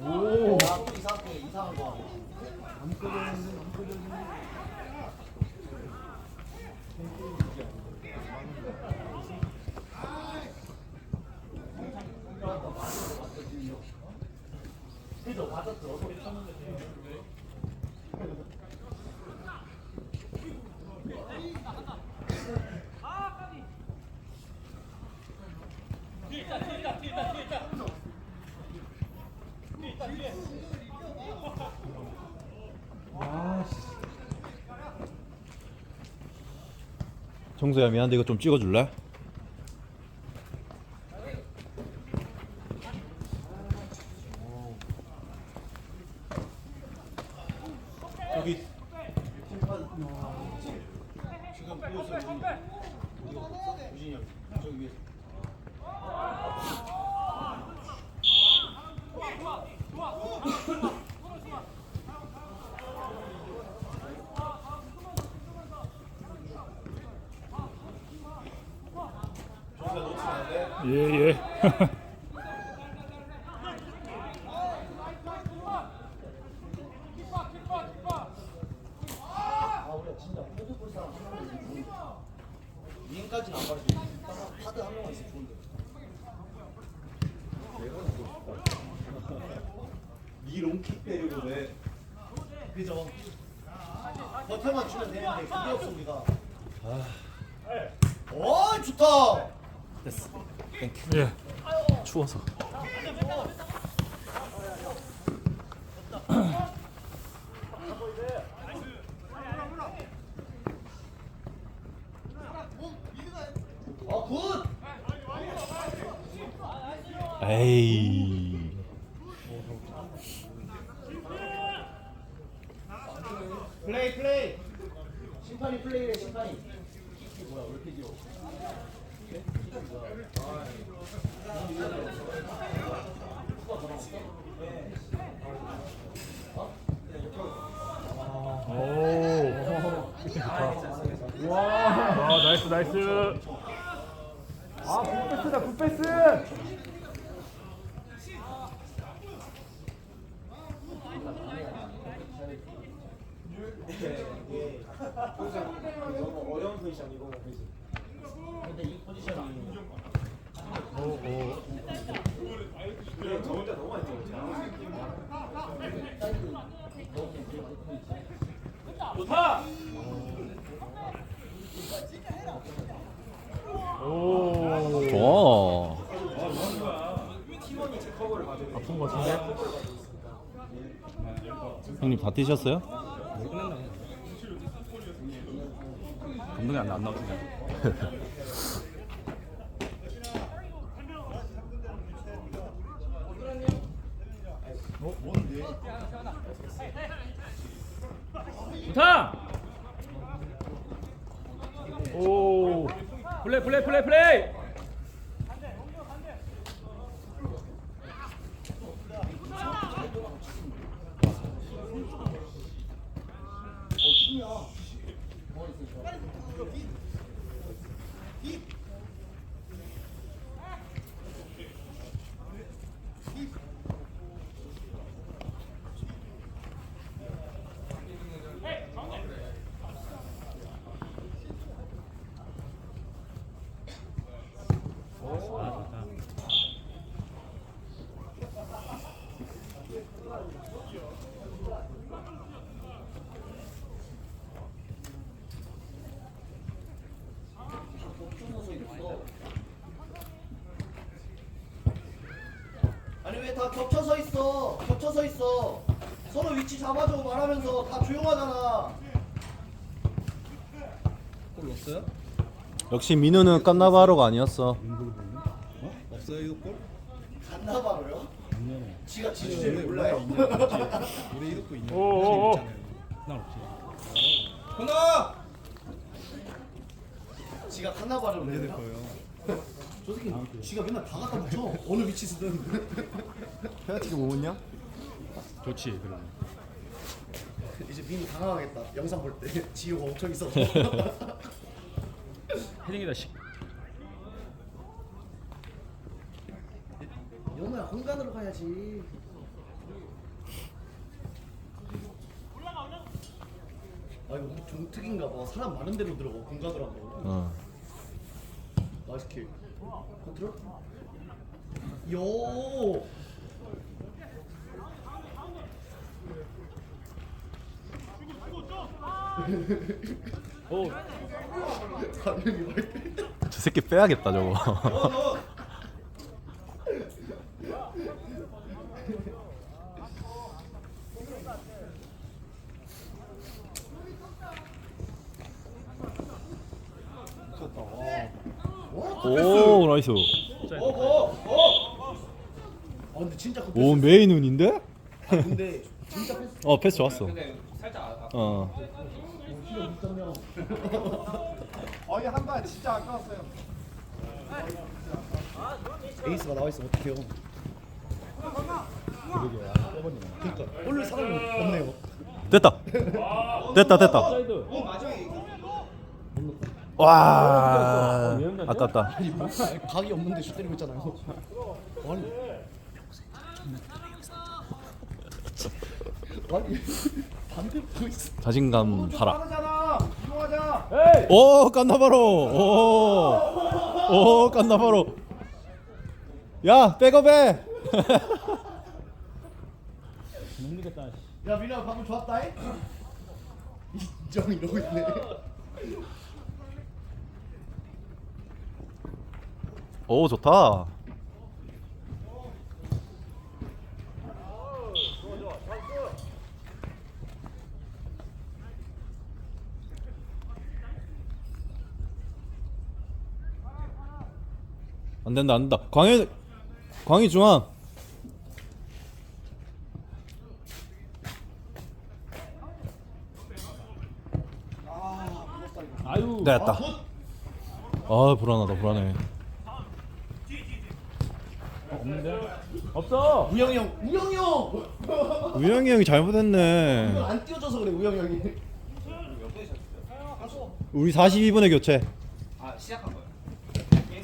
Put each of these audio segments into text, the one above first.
오. 이상한 거 하고. 안 꺼졌는데 안 꺼졌는데. 그죠? 맞았죠. 아 씨. 정수야 미안한데 이거 좀 찍어줄래? 여기 심판 지금 보였어요. 우진이. 우진이 형. 저기 위에. 정수야 놓치면 안 돼. 예, 예. 아 우리가 진짜 포드 볼 사람 한 명만 있으면 좋은데 위인 까지는 안 가르쳐 딱 카드 한 명만 있으면 좋은데. 니 롱킥 때리고 왜? 그죠? 버텨만 주면 되는데 그게 없어 우리가. 어 좋다. 예. 추워서 어굿 에이 플레이 플레이 심판이 플레이래 심판이 이게 뭐야 오. 와. 아, 나이스, 나이스. 아 굿패스다 굿패스. 너무 어려운 포지션 이거 그지 근데 이 포지션이 오, 오. 그래 저 혼자 너무 많이 뛰었지 사이드 너무 되게 많이 뛰었지 좋다. 오. 좋아 팀원이 제 커버를 받으면 아픈 거 같은데? 형님 다 뛰셨어요? 감독이 안, 안 나오시네. 좋다. 오. 플레이, 플레이, 플레이, 플레이. 다 겹쳐서 있어? 겹쳐서 있어. 서로 위치 잡아줘 말하면서 다 조용하잖아. 골 넣었어요? 역시 민우는 깐나바로가 아니었어 없어요 이거 골? 갔나 봐로요? 지가 원래 지주제를 원래 몰라요. 우리 이렇게 있냐? 오, 오, 오. 난 없지. 하나. 지가 갔나 봐로 될 몰라. 거예요. 저 새끼 지가 맨날 다 갖다 붙여. 어느 위치 쓰든. 페널티가 뭐 묻냐? 좋지, 그럼. 이제 민이 당황하겠다. 영상 볼 때 지우가 엄청 있어서. 헤딩이다 씨. 연우야 공간으로 가야지. 아 이거 우리 종특인가 봐. 사람 많은 데로 들어가 공간으로 한 거. 어. 킬. 컨트롤. 요. 오. 저 새끼 빼야겠다 저거. 오 나이스. 아 근데 진짜 그 오 메인 운인데? 아 근데 진짜 패스. 어 패스 좋았어. 아- 어. 거의 한 발 진짜 아까웠어요. 에이스가 나와 있으면 어떡해요? 그러니까 올릴 사람이 없네요. 됐다. 됐다 됐다. 사이드. 와 아깝다. 각이 없는데 슛 때리고 있잖아요. 아니. 아니 보고 있어. 자신감. 에이. 오 깐나바로. 오. 오 깐나바로. 야 백업해. 못 믿겠다. 씨. 야 민아 방금 좋았다. 인정 이러고 있네. 오 좋다. 안 된다 안 된다. 광현 광희 중앙. 아유. 됐다. 아 불안하다 불안해. 없어. 우영이 형, 우영이 형. 우영이 형이 잘못했네. 안 띄워줘서 그래 우영이 형이. 우리 42분에 교체. 아 시작한 거야.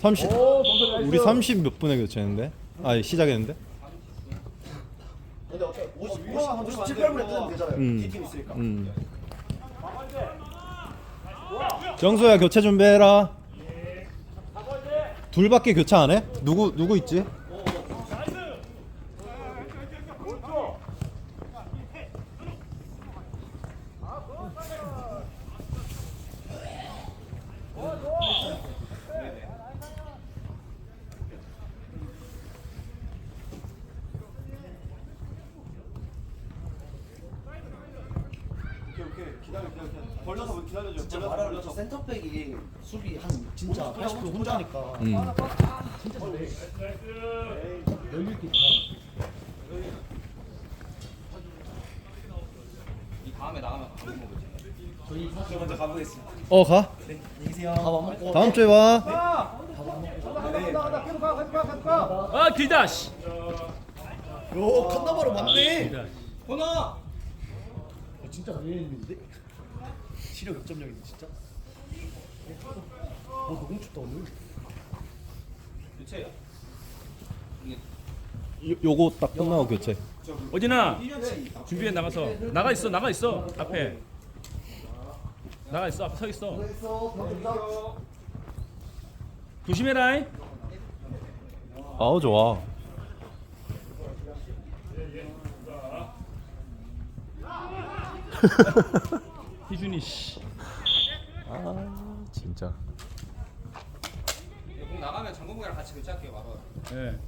30오 나이스. 우리 30 몇 분에 교체했는데? 아 시작했는데? 근데 어때? 50, 50, 57, 8분에 뜨면 되잖아요. 음. 팀 있으니까. 음. 정수야 교체 준비해라. 둘밖에 교체 안 해? 누구 누구 있지? 오케이 오케이 기다려 기다려 기다려. 벌려서 기다려줘. 저 센터백이 수비 한 진짜 80% 혼자니까. 음. 진짜 잘해. 여유 있게 잘. 이 다음에 나가면 밥 먹을지. 저희 사실 먼저 가보겠습니다. 어 가. 네, 안녕히 계세요. 밥안 먹고. 다음 주에 봐. 아 길다 씨. 요 칸나바로 맞네. 길다. 호나. 진짜 잘했는데? 시력 역점력인데 진짜. 아 너무 춥다 오늘. 교체야. 요, 요거 딱 끝나고 교체. 어디나 준비해 나가서 나가 있어 나가 있어 앞에 나가 있어 앞에 서 있어. 조심해라 아우 좋아. 희준이 씨 아 진짜. 공 나가면 장군국이랑 같이 교체할게요 바로 예.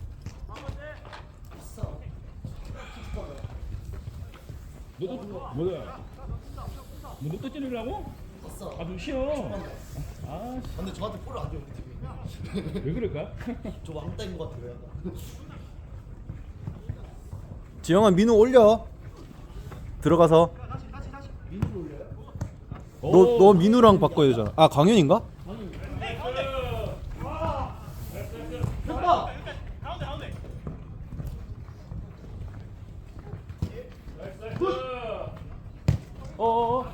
너도 뭐야 너도 찌르려고? 봤어. 아좀 쉬어 아왜 근데 저한테 볼을 안 줘, 우리 팀이. 그럴까? 저 왕따인 것 같아요, 약간. 지영아 민우 올려. 들어가서. 너 너 민우랑 바꿔야 되잖아. 아 광현인가? 어어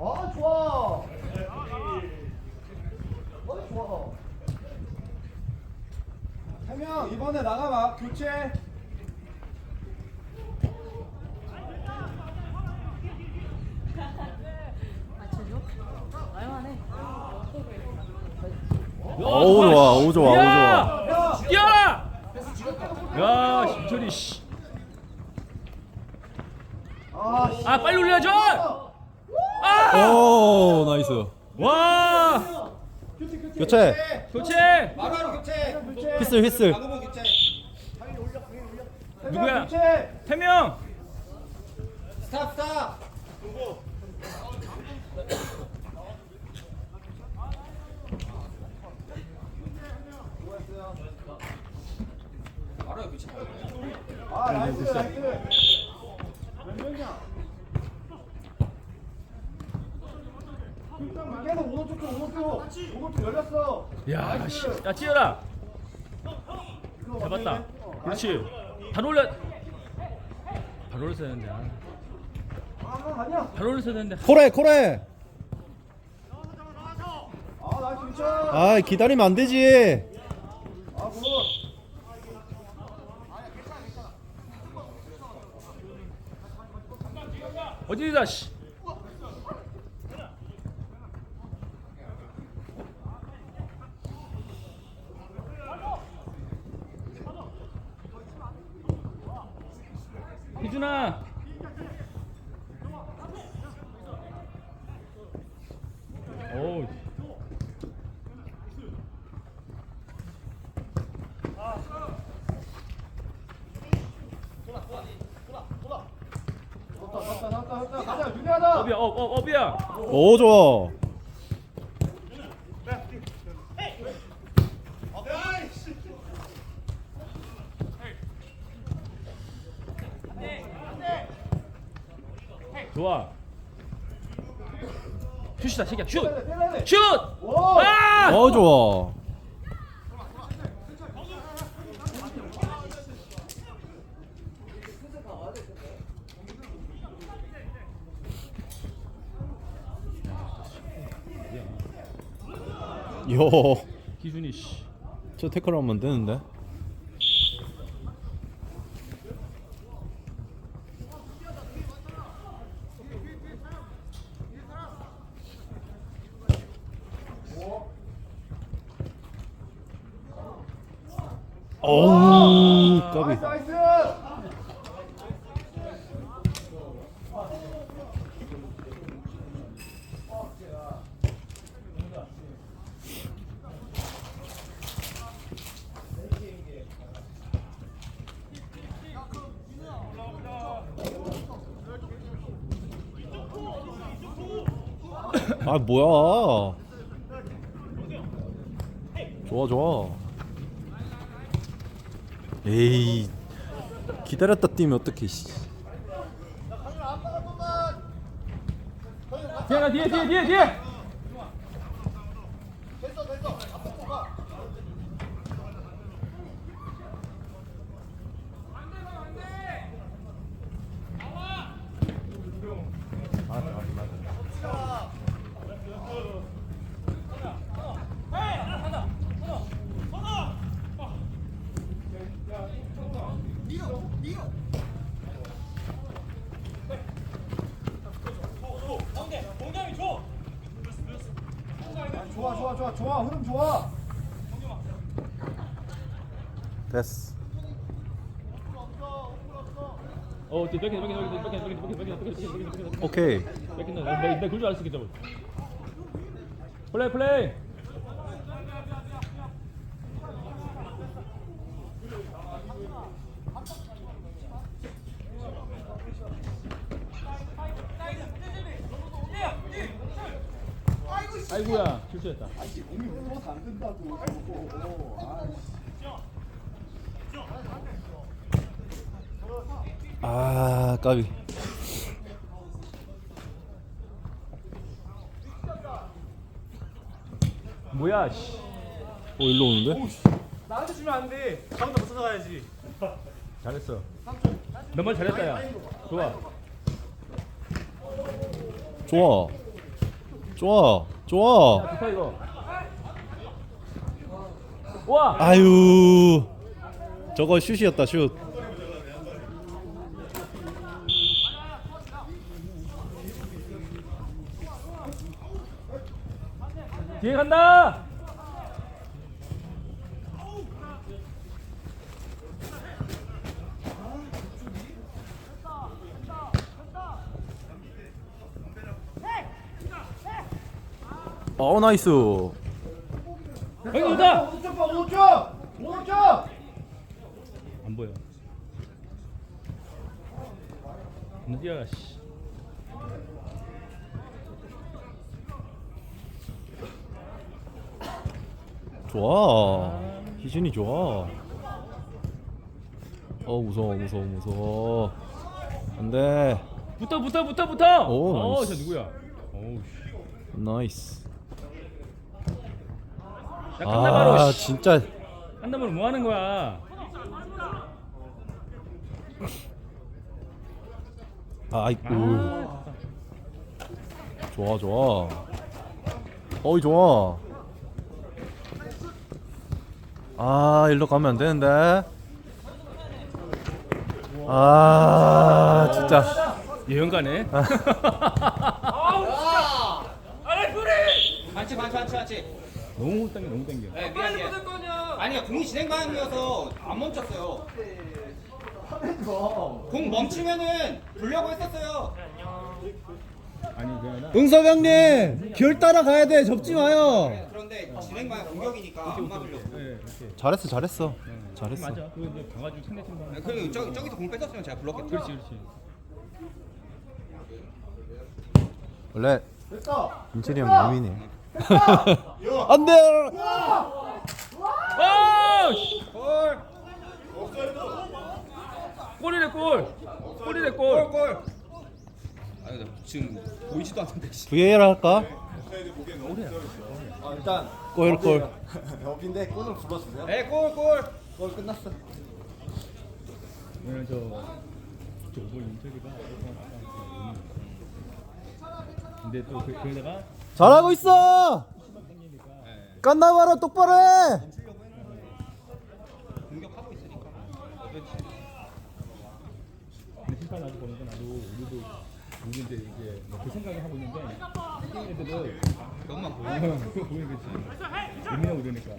아, 좋아. 교체. 맞춰줘? 말만해. 오 좋아 오 좋아 오 좋아 야! 야, 씨. 아, 씨. 아, 빨리 올려줘. 아! 오 나이스 와! 교체 교체. 바로 교체. 휘슬 휘슬 교체. 누구야? 태명. 스탑 스탑. 바로 교체. 아, 나이스, 나이스. 몇 명이야? 일단 계속 오른쪽 쪽, 오른쪽. 오른쪽 열렸어. 야, 씨. 야, 찌어라. 이거 잡았다. 그렇지. 바로 올려. 바로 올렸어야 되는데. 아, 아, 아니야. 바로 올렸어야 되는데. 코레 코레 아, 나이스 미쳐. 아 기다리면 안 되지 出だし。 가자, 유리하다. 업이야, 업, 업, 업이야. 오 좋아 좋아. 슛이다, 새끼야, 슛. 슛. 오! 아! 어 좋아 요저 기준이 씨. 태클 하면 되는데. 오우 까비 아 뭐야 좋아 좋아 에이 기다렸다 뛰면 어떡해 씨. 뒤에 뒤에 뒤에 뒤에. 좋아, 좋아, 좋아, 좋아. 흐름 좋아. 됐어 어. 오케이 뺏긴다. 나, 나, 나 굴줄 알았어, 기자. 플레이, 플레이. 아이고야, 실수했다. 아니, 공이 물어서 안 된다고. 아, 아 까비 뭐야, 씨. 오 일로 오는데 나한테 주면 안 돼. 가운데 못 찾아가야지. 잘했어. 너말 잘했다, 야. 좋아. 좋아 좋아 좋아 좋다, 이거. 와! 아유 저거 슛이었다 슛. 뒤에 간다. 어 나이스. 형님 좋다. 오른쪽 봐 오른쪽 오른쪽 안 보여. 너 뛰어라 씨. 좋아. 희준이 좋아. 어 무서워 무서워 무서워. 안돼. 붙어 붙어 붙어 붙어. 오, 어, 나이스. 저 누구야? 어우 씨. 나이스. 야 깐나바로. 아 씨. 진짜 깐나바로 뭐 하는 거야? 아이고 아, 좋아 좋아. 어이 좋아. 아 일로 가면 안 되는데. 아 진짜. 예언가네. 반치 반치 반치 반치 너무 당겨 너무 당겨. 네 미안 미안. 아니야 공이 진행 방향이어서 안 멈췄어요. 공 멈추면은 돌려고 했었어요. 아니 그게 아니라 응섭 형님 결 따라 가야 돼. 접지 마요 방향 공격이니까 안 막으려고 네, 이렇게. 잘했어 잘했어. 잘했어. 맞아. 그거 이제 강아지고 상대팀 방. 그리고 저, 저기서 공 뺏었으면 제가 불렀겠죠 그렇지 그렇지. 원래 됐다 김철이 형 예민해. 안돼. 아! 씨! 골이래 골. 골이래 골. 골나 지금 보이지도 않는데 씨. VAR 할까? 아 일단 골 골. 여기인데 골을 불러주세요 네 골 골 골 끝났어 오늘 저 저번 윤철이가 근데 또 그, 그러다가 잘하고 있어. 깐나바라 똑바로 해. 공격하고 있으니까 근데 심판 나도 보니까 나도 우리도 우리 이제 이제 뭐그 생각을 하고 있는데 애들은 보여 그거 보이는 거지. 예민하고 이러니까.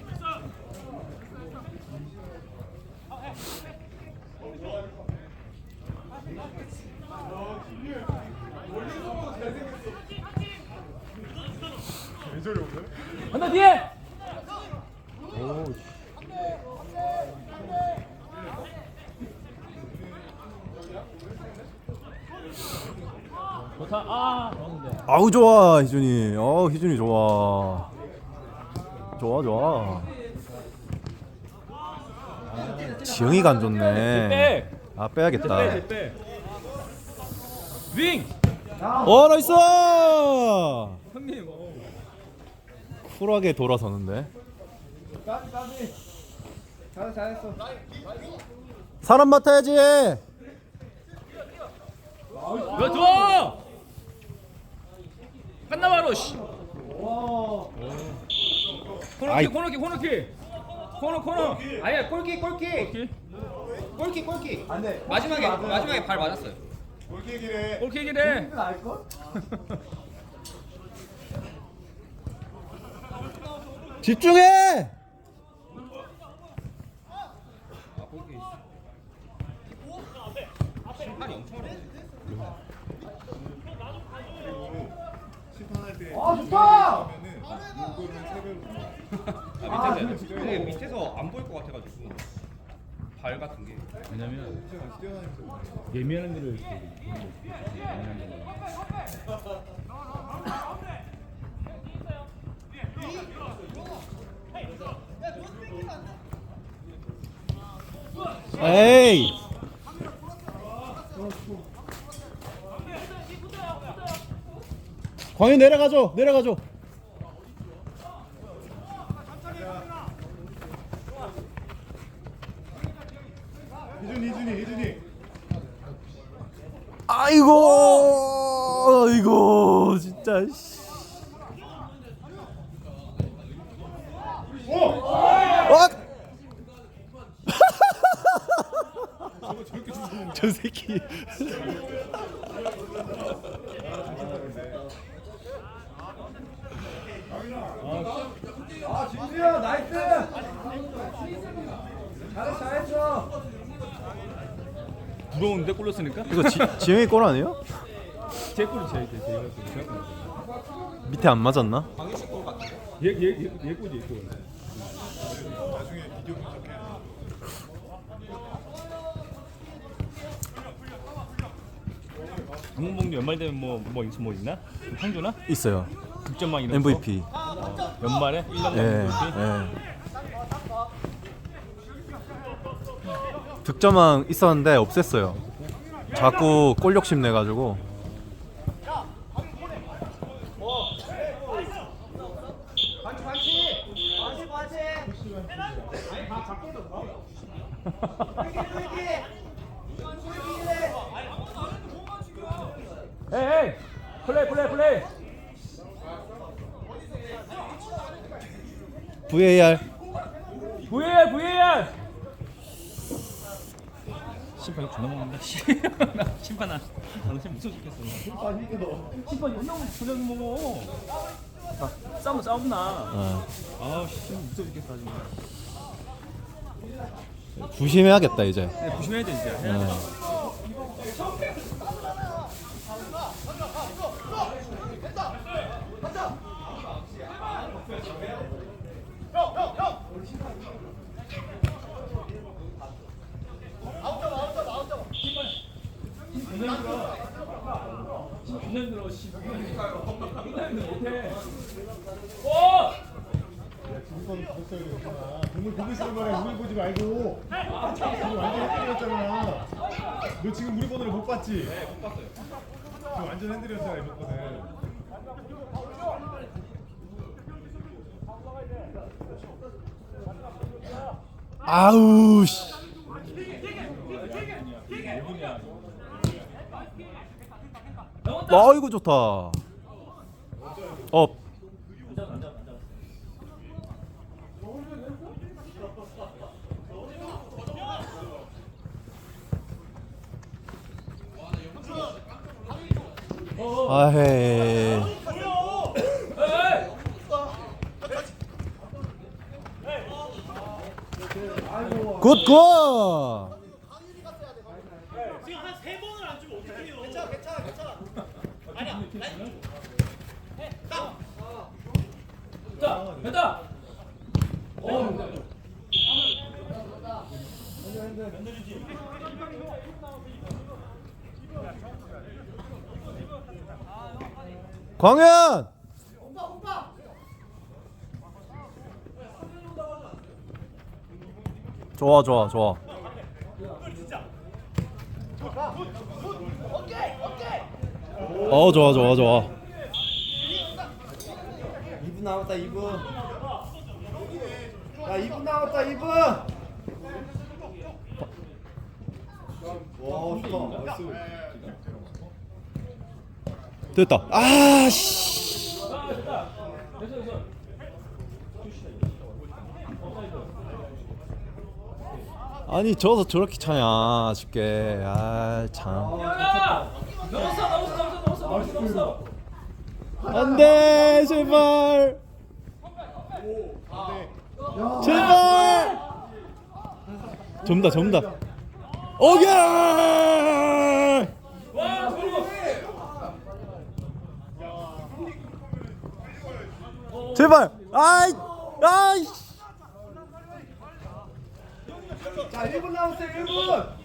한다 뒤에! 오 씨. 좋다 아 좋았는데 아우 좋아 희준이. 어 희준이 좋아. 좋아 좋아. 지영이가 안 좋네. 빼 아 빼야겠다. 빼, 빼. 윙! 어 나이스. 형님, 어. 쿨하게 돌아서는데. 까비 까비 잘했어 잘했어 사람 맡아야지. 야, 좋아! 깐나바로, 씨! 아이. 코너킥, 코너킥, 코너킥! 코너, 코너! 아니야 골킥 골킥 골킥? 골킥 골킥 안돼 마지막에 마지막에 발 맞았어요 골킥이래! 알걸? 집중해. 엄청 어려워 아 좋다 아 밑에서 근데 밑에서 안 보일 것 같아가지고 발 같은 게 왜냐면, 예민한 데를 이렇게. 예민한 데를. 에이. 광희 내려가줘. 내려가줘. 희준이 희준이 희준이 아이고. 아이고 진짜. 씨. 어? 저 새끼. 아 진수야 나이스 잘했어 잘했어 부러운데 골 넣었으니까? 이거 지, 지영이 골 아니에요? 제 골이 제일 제. 밑에 안 맞았나? 얘얘얘 골이 얘 골. 강문봉 연말 되면 뭐뭐 있, 뭐 있나? 상주나? 있어요. 득점왕 이런 MVP. 거? 연말에 1년 예. MVP. 예. 득점왕 있었는데 없앴어요. 자꾸 골 욕심 내 가지고. 에이, 에이, 플레이 플레이 플레이. VAR. VAR VAR. 심판 욕 존나 먹는다. 씨. 나 심판 안. 나는 심판 무서워 죽겠어. 심판 힘들어. 심판 존나 존나 먹어. 나 싸움 싸움 나. 어. 아우 씨 무서워 죽겠어 아주. 조심해야겠다 이제. 네, 조심해야 돼 진짜. 해야 돼. 예. 존나 힘들어. 씨. 존나 힘들어 못해. 어! 동물 보고 있는 거래 우리 보지 말고 지금 완전 핸들이었잖아 너 지금 우리 번호를 못 봤지? 네 못 봤어요 지금 완전 핸들이었잖아 이번 거는 아우 씨. 아 이거 좋다. 업. 아헤. 굿 굿. 자, 됐다. 광현. 좋아 좋아 좋아. 어 좋아 좋아 좋아. 2분 남았다 2분. 야 2분 남았다 2분 와 좋다. 나이스. 됐다. 아 씨. 아니 저서 저렇게 차냐 쉽게 아 참. 넘었어, 넘었어, 넘었어, 넘었어, 넘었어. 안돼 제발. 제발. 점다 점다. 오케이! 제발. 아이 아이. 자 1분 남았어 1분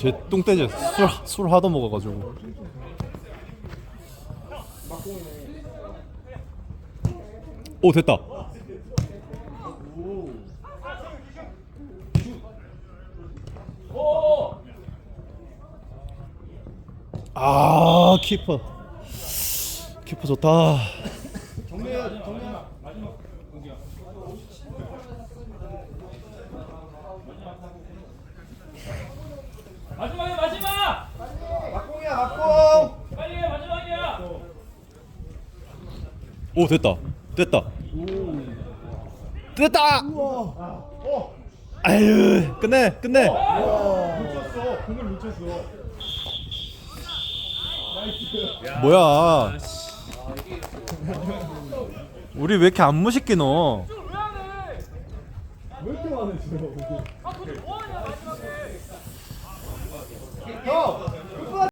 제 똥돼지 술, 술 하도 먹어가지고. 오 됐다. 오! 아 키퍼. 키퍼 좋다 마지막이야, 마지막! 막공이야 막공 빨리 해, 마지막이야! 오 됐다 됐다 됐다. 어! 아유 끝내 끝내. 놓쳤어. 공을 놓쳤어. 뭐야? 우리 왜 이렇게 안무 시키 너? 형!